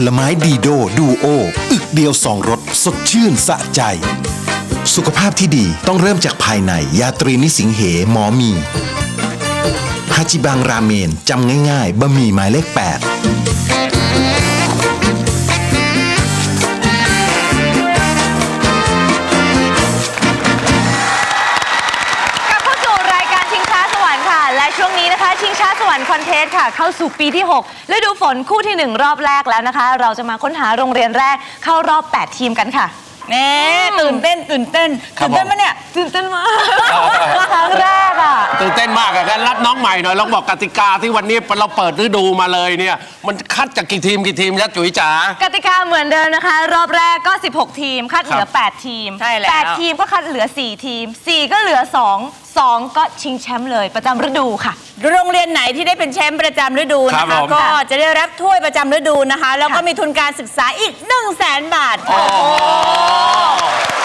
ผลไม้ดีโดดูโอ อึกเดียวสองรสสดชื่นสะใจ สุขภาพที่ดีต้องเริ่มจากภายใน ยาตรีนิสิงเหหมอมีฮาจิบังราเมนจำง่ายๆบะหมี่หมายเลข 8 ชิงช้าสวรรค์คอนเทสต์ค่ะ เข้าสู่ปีที่6ฤดูฝนคู่ที่ 1 รอบแรกแล้วนะคะ เราจะมาค้นหาโรงเรียนแรกเข้ารอบ 8 ทีมกันค่ะแน่ตื่นเต้นตื่นเต้นครับตื่นเต้นผมปะเนี่ยตื่นเต้นมากครั้งแรกอะตื่นเต้นมากอะงั้นรับน้องใหม่หน่อยลองบอกกติกาที่วันนี้เราเปิดฤดูมาเลยเนี่ย มันคัดจากกี่ทีมกี่ทีมยัดจุ๋ยจ๋ากติกาเหมือนเดิมนะคะ รอบแรกก็ 16 ทีม คัดเหลือครับ8ทีมใช่แล้ว8ทีมก็คัดเหลือ 4 ทีม 4 ก็เหลือ 2 2 ก็ชิงแชมป์เลยประจำฤดูค่ะโรงเรีย นไหนที่ได้เป็นแชมป์ประจำฤดูครันะบคะผม ก็จะได้รับถ้วยประจำฤดูนะคะ แล้วก็ค่ะมีทุนการศึกษาอีก 1 0 0 0 0แสนบาทค่ะ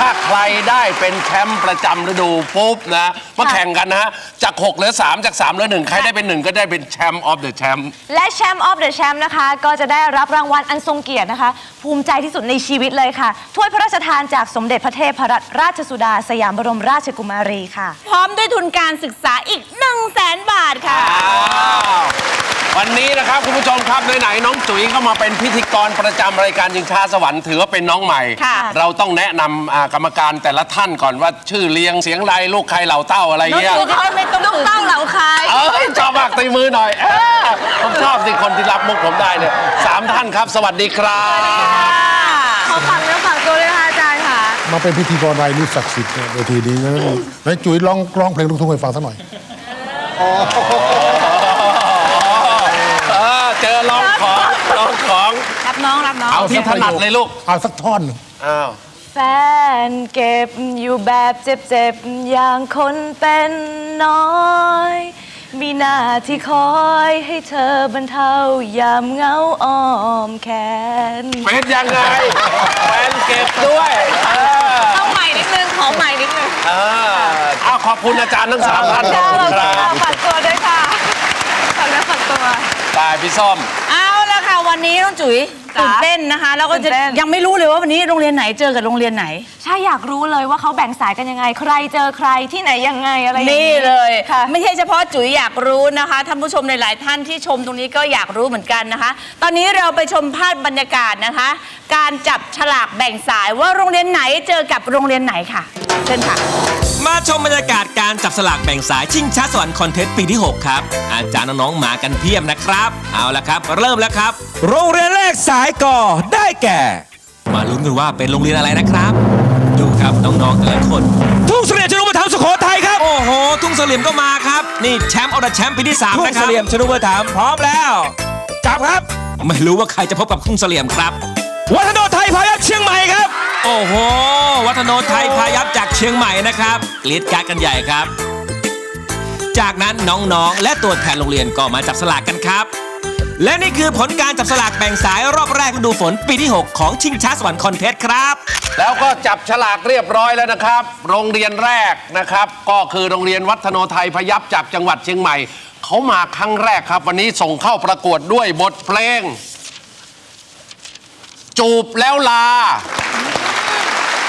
ถ้าใครได้เป็นแชมป์ประจำฤดูปุ๊บนะมาแข่งกันนะฮะจาก6เหลือ3จาก3เหลือ1ใครได้เป็น1ก็ได้เป็นแชมป์ออฟเดอะแชมป์และแชมป์ออฟเดอะแชมป์นะคะ ก็จะได้รับรางวัลอันทรงเกียรตินะคะ ภูมิใจที่สุดในชีวิตเลยค่ะ ถ้วยพระราชทานจากสมเด็จพระเทพรัตนราชสุดา สยามบรมราชกุมารีค่ะ พร้อมด้วยทุนการศึกษาอีก 1 0 0 0 0แสนบาทค่ะ อ้าววันนี้นะครับคุณผู้ชมครับไหนๆน้องจุ๋ยก็มาเป็นพิธีกรประจำรายการยิงช้าสวรรค์ถือว่าเป็นน้องใหม่ ค่ะ เราต้องแนะนำอ่ากรรมการแต่ละท่านก่อนว่าชื่อเรียงเสียงไรลูกใครเหล่าเต้าอะไรน้องเงี้ยจูจะได้ไม่ต้องตื่นเต้าเหล่าใครเอ้ยชอบมากตีมือหน่อยเอ้ยผมชอบสิคนที่รับมุกผมได้เนี่ยสามท่านครับ สวัสดีครับ ขอฝากเนื้อฝากตัวด้วยค่ะอาจารย์ค่ะ มาเป็นพิธีกรรายนี้ศักดิ์สิทธิ์เนี่ยเวทีนี้นะไหนจุ๋ยร้องร้องเพลงลูกทุ่งให้ฟังสักหน่อย เออเจอลองของลองของ รับน้องรับน้องเอาที่ถนัดเลยลูก เอาสักท่อนหนึ่งอ้าว แฟนเก็บอยู่แบบเจ็บๆ อย่างคนเป็นน้อย มีหน้าที่คอยให้เธอบรรเทายามเหงาอ้อมแขน เป็นยังไงแฟนเก็บด้วยเออเอาใหม่นิดนึงขอใหม่นิดนึงเอออ้าวขอบคุณอาจารย์ทั้งสามท่านขอบคุณครับฝากตัวด้วยค่ะฝากเนื้อฝากตัวตายพี่ส้มเอาละค่ะ วันนี้น้องจุ๋ยจ๋าตื่นเต้นนะคะแล้วก็ตื่จะนเต้น ยังไม่รู้เลยว่าวันนี้โรงเรียนไหนเจอกับโรงเรียนไหน ใช่อยากรู้เลยว่าเขาแบ่งสายกันยังไง ใครเจอใครที่ไหนยังไงอะไรอย่างนี่เลย ค่ะ ไม่ใช่เฉพาะจุ๋ยอยากรู้นะคะท่านผู้ชมหลายๆท่านที่ชมตรงนี้ก็อยากรู้เหมือนกันนะคะ ตอนนี้เราไปชมภาพบรรยากาศนะคะ การจับฉลากแบ่งสายว่าโรงเรียนไหนเจอกับโรงเรียนไหนค่ะเชิญค่ะ มาชมบรรยากาศการจับสลากแบ่งสายชิงช้าสวรรค์คอนเทสต์ปีที่ 6 ครับ อาจารย์น้องๆมากันเพียบนะครับ เอาละครับ เริ่มแล้วครับ โรงเรียนแรกสายก่อได้แก่ มาลุ้นกันว่าเป็นโรงเรียนอะไรนะครับ ดูครับน้องๆแต่ละคน ทุ่งเสลี่ยมชนุปถัมภ์สุโขทัยครับ โอ้โห ทุ่งเสลี่ยมก็มาครับ นี่แชมป์เอาแต่แชมป์ปีที่3ทุ่งนะครับเสลี่ยมชนุปถัมภ์พร้อมแล้ว จับครับ ไม่รู้ว่าใครจะพบกับทุ่งเสลี่ยมครับ วัฒโนไทยพายัพเชียงใหม่ครับ โอ้โห วัฒโนไทยพายัพจากเชียงใหม่นะครับกรีดการ์ดกันใหญ่ครับ จากนั้นน้องๆ และตัวแทนโรงเรียนก็มาจับสลากกันครับ และนี่คือผลการจับสลากแบ่งสายรอบแรกฤดูฝนปีที่ 6 ของชิงช้าสวรรค์คอนเทสต์ครับ แล้วก็จับฉลากเรียบร้อยแล้วนะครับ โรงเรียนแรกนะครับ ก็คือโรงเรียนวัฒโนไทยพยัพจากจังหวัดเชียงใหม่ เขามาครั้งแรกครับ วันนี้ส่งเข้าประกวดด้วยบทเพลง จูบแล้วลา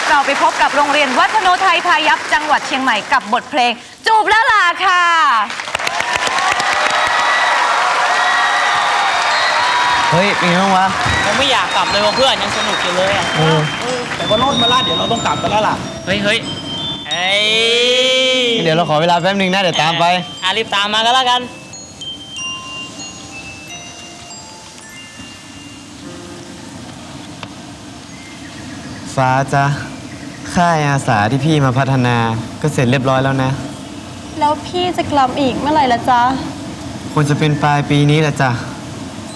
เราไปพบกับโรงเรียนวัฒโนไทยพายัพจังหวัดเชียงใหม่กับบทเพลง จูบแล้วลาค่ะเฮ้ยเป็นไงบ้างวะยังไม่อยากกลับเลยว่ะเพื่อนยังสนุกอยู่เลยอะแต่ว่ารถมาลาดเดี๋ยวเราต้องกลับกันแล้วล่ะ เฮ้ยเฮ้ยเฮ้ยเดี๋ยวเราขอเวลาแป๊บนึงนะเดี๋ยวตามไป อะรีบตามมากันแล้วกัน ฟ้าจ้ะ ค่ายอาสาที่พี่มาพัฒนาก็เสร็จเรียบร้อยแล้วนะ แล้วพี่จะกลับอีกเมื่อไหร่ละจ๊ะ ควรจะเป็นปลายปีนี้แหละจ้ะ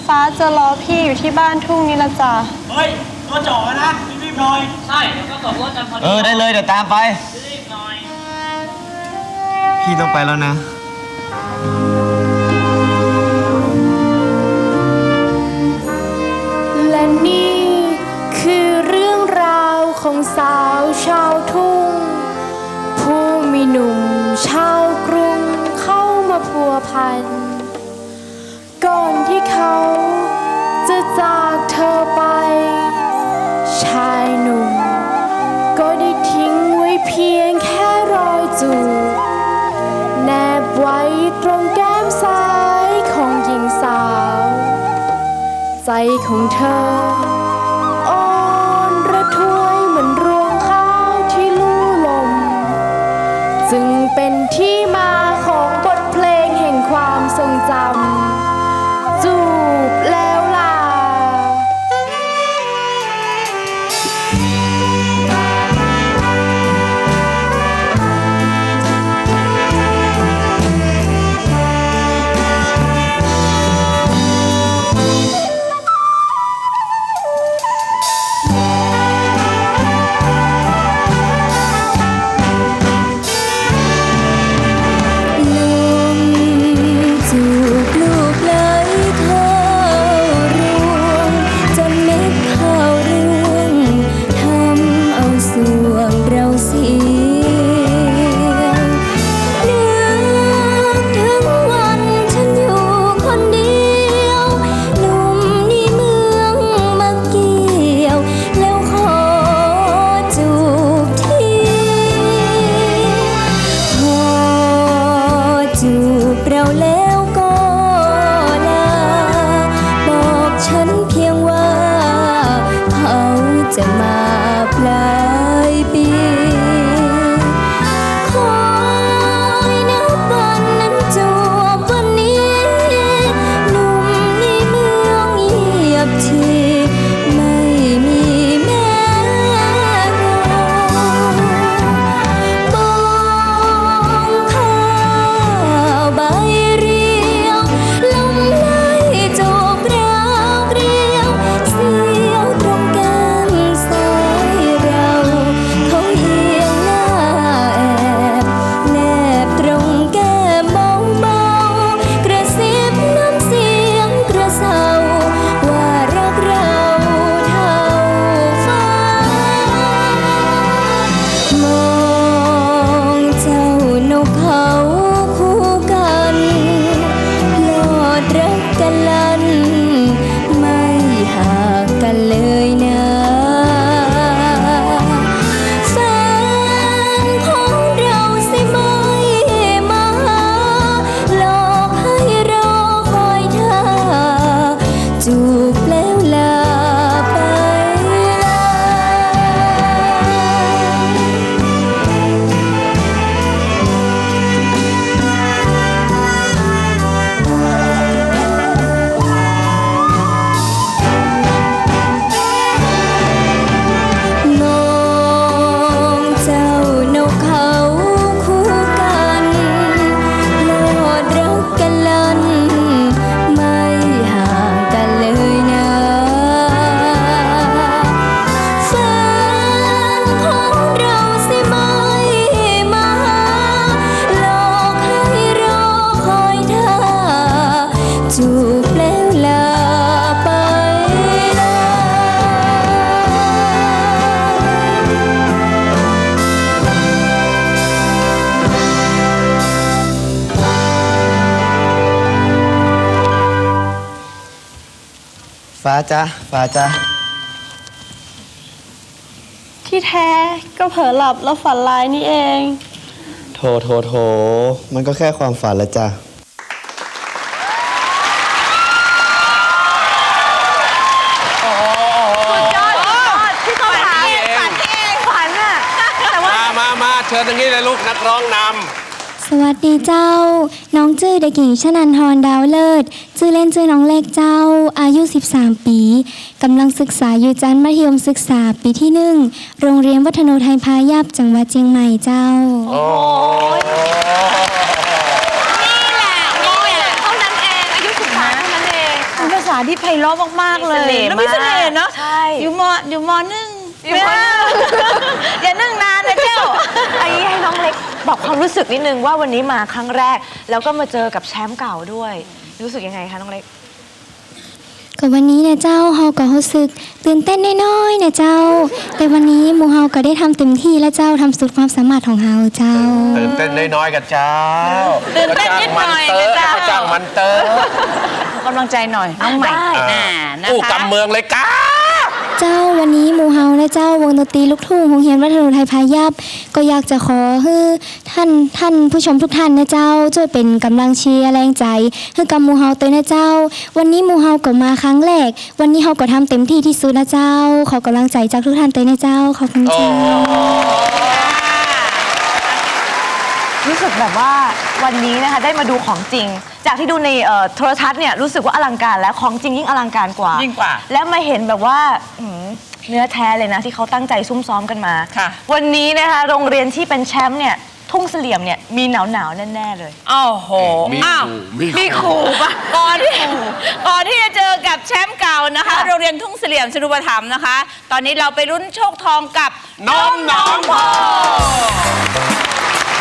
ฟ้าจะรอพี่อยู่ที่บ้านทุ่งนี้ละจ๊ะ เฮ้ยรถจ่อนะรีบๆหน่อย ใช่เดี๋ยวก็กลับรถกันพอดีเออได้เลยเดี๋ยวตามไป รีบหน่อย พี่ต้องไปแล้วนะและ ชายหนุ่ม ก็ได้ทิ้งไว้เพียงแค่รอยจูบแนบไว้ตรงแก้มซ้ายของหญิงสาว ใจของเธออ่อนระทวยเหมือนรวงข้าวที่ลู่ลม จึงเป็นที่มาของบทเพลงแห่งความทรงจำจูบแล้ว บ ฟ้าจ้ะฟ้าจ้ะที่แท้ก็เผลอหลับแล้วฝันร้ายนี่เอง โถโถโถมันก็แค่ความฝันละจ้ะสุดยอดสุดยอดที่เขาถามฝันเองฝันอะแต่ว่า มามามาเชิญทางนี้เลยลูกนักร้องน สวัสดีเจ้า น้องจื้อเด็กหญิงชนันทรดาวเลิศ ชื่อเล่นชื่อน้องเล็กเจ้า อายุ 13 ปีกำลังศึกษาอยู่ชั้นมัธยมศึกษาปีที่หนึ่งโรงเรียนวัฒโนไทยพายัพจังหวัดเชียงใหม่เจ้าำโอ้นี่แหละเท่านั้นเองอายุสิบสามเท่านั้นเองเป็นภาษาที่ไพเราะมาก ๆ เลยมีเสน่ห์แล้วมีเสน่ห์เนาะใช่อยู่มอยู่มหนึ่ง อยู่มหนึ่อย่านึ่งนานนะเจ้าอันนี้ให้น้องเล็กบอกความรู้สึกนิดนึงว่าวันนี้มาครั้งแรก แล้วก็มาเจอกับแชมป์เก่าด้วย รู้สึกยังไงคะน้องเล็ก ก็วันนี้นะเจ้าเฮาก็รู้สึกตื่นเต้นน้อยๆนะเจ้า แต่วันนี้หมูเฮาก็ได้ทำเต็มที่และเจ้าทำสุดความสามารถของเฮาเจ้า ตื่นเต้นน้อยๆกับเจ้าตื่นเต้นนิดหน่อยก็นะจ้างมันเจ้า ก็จ้างมันเตอะกำลังใจหน่อยน้องใหม่ได้ อ่านะอู้กำเมืองเลยก้า เจ้าวันนี้หมูเฮาและเจ้าวงดนตรีลูกทุ่งของเฮียนวัฒนไทยพายับ ก็อยากจะขอให้ท่านท่านผู้ชมทุกท่านนะเจ้าช่วยเป็นกำลังเชียร์แรงใจให้กับหมูเฮาตัวนะเจ้า วันนี้หมูเฮาก็มาครั้งแรก วันนี้เฮาก็ทำเต็มที่ที่สุดนะเจ้า ขอกำลังใจจากทุกท่านตัวนะเจ้าขอบคุณเจ้า รู้สึกแบบว่าวันนี้นะคะได้มาดูของจริง จากที่ดูในเอ่อโทรทัศน์เนี่ยรู้สึกว่าอลังการแล้วของจริงยิ่งอลังการกว่า ยิ่งกว่าแล้วมาเห็นแบบว่าอืมเนื้อแท้เลยนะ ที่เขาตั้งใจซุ่มซ้อมกันมา ค่ะ วันนี้นะคะโรงเรียนที่เป็นแชมป์เนี่ยทุ่งเสลี่ยมเนี่ยมีหนาวหนาวๆแน่ๆเลยอ้าวโหมีอ้าวขู่มีขู่ มีขู่ปะก่อนที่ก่อนที่จะเจอกับแชมป์เก่านะคะโรงเรียนทุ่งเสลี่ยมชนุปถัมภ์นะคะ ตอนนี้เราไปรุ่นโชคทองกับน้องน้องโพ